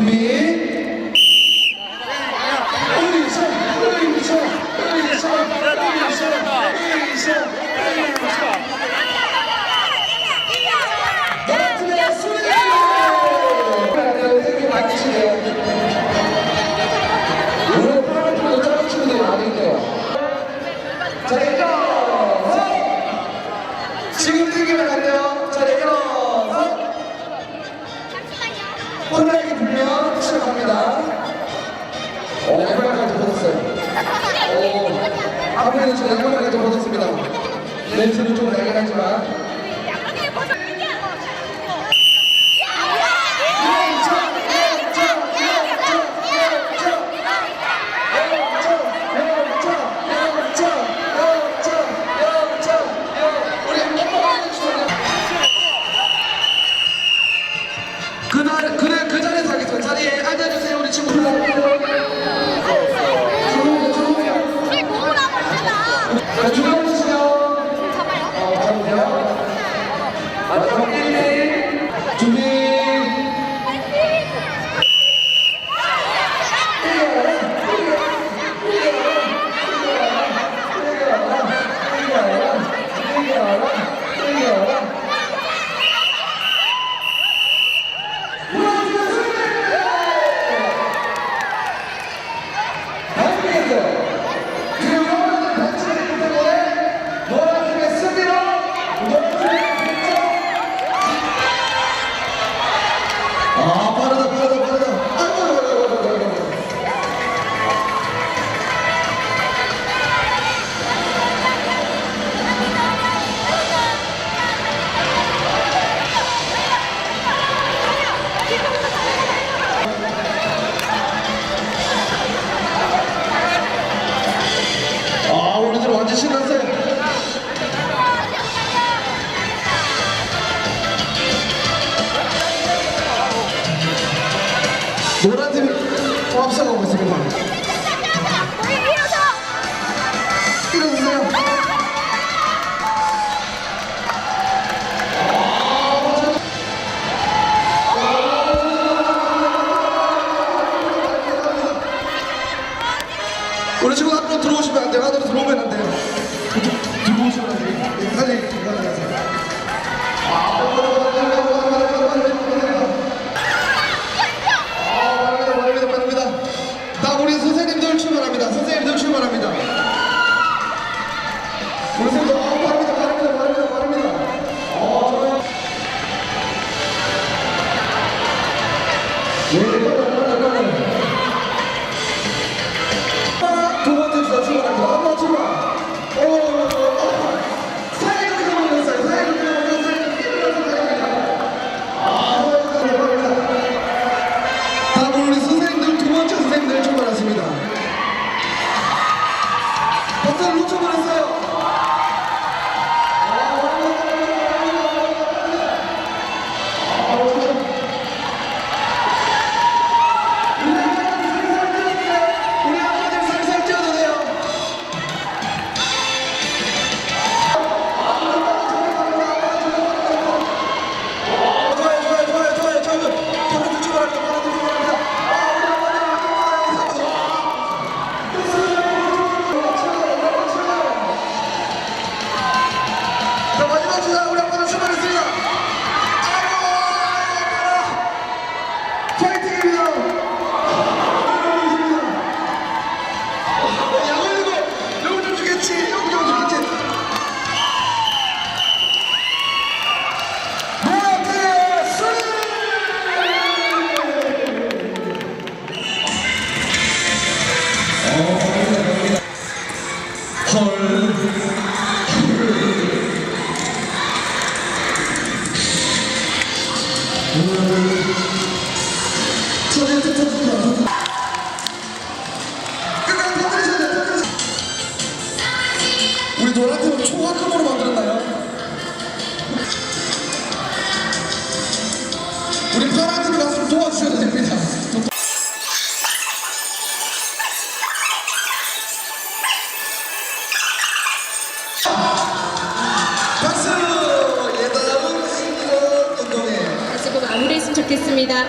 me. 감사합니다. 어, 양말까지 벗었어요. 어, 아무래도 제가 양말까지 벗었습니다. 렌즈는 좀 나긴 하지만. 그런 식으로 앞으로 들어오시면 안 돼요. 안으로 들어오면 안 돼요. 들어오시면 안 돼요. 네, 여기까지 들어가세요. 문자를 요청을 했어요. 우리 노란팀을 초과금으로 만들었나요? 우리 파란팀이 가서 도와주셔도 됩니다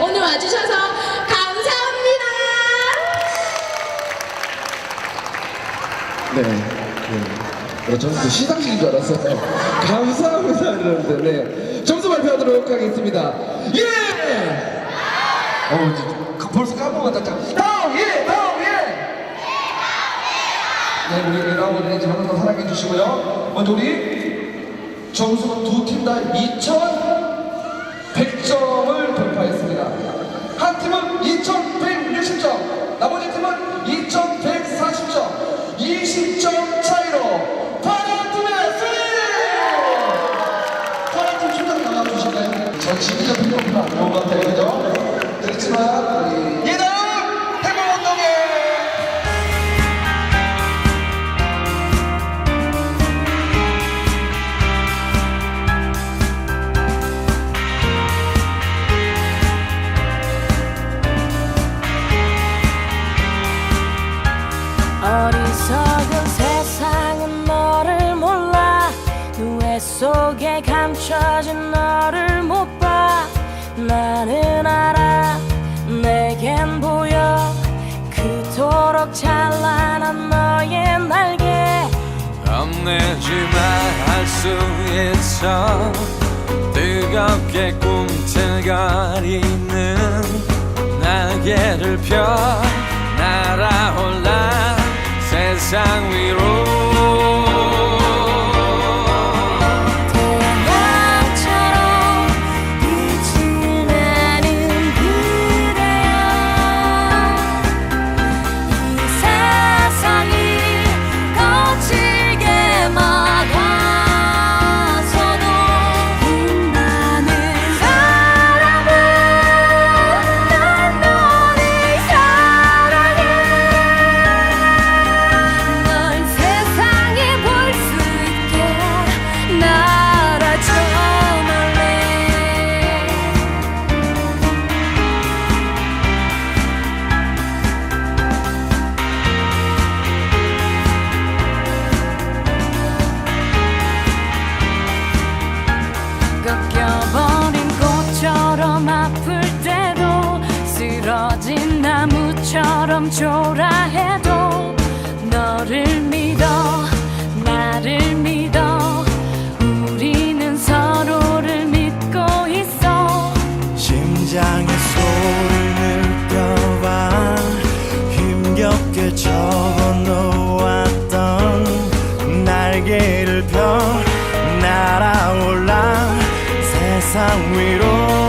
오늘 와주셔서 감사합니다. 네. 네. 어, 저는 또 시상식인 줄 알았어요. 감사합니다, 여러분들. 네. 점수 발표하도록 하겠습니다. 예! 어, 이제 벌써 까먹었다. 다음, 예! 다음, 예! 네, 우리 여러분들 저는 더 사랑해 주시고요. 먼저 우리 점수는 두팀 다2,100 감춰진 너를 못 봐. 나는 알아. 내겐 보여. 그토록 찬란한 너의 날개. 겁내지만 할수 있어. 뜨겁게 꿈틀거리는 날개를 펴. 날아올라 세상 위로 너처럼 초라해도 너를 믿어 나를 믿어. 우리는 서로를 믿고 있어. 심장의 소리를 느껴봐. 힘겹게 접어놓았던 날개를 펴 날아올라 세상 위로.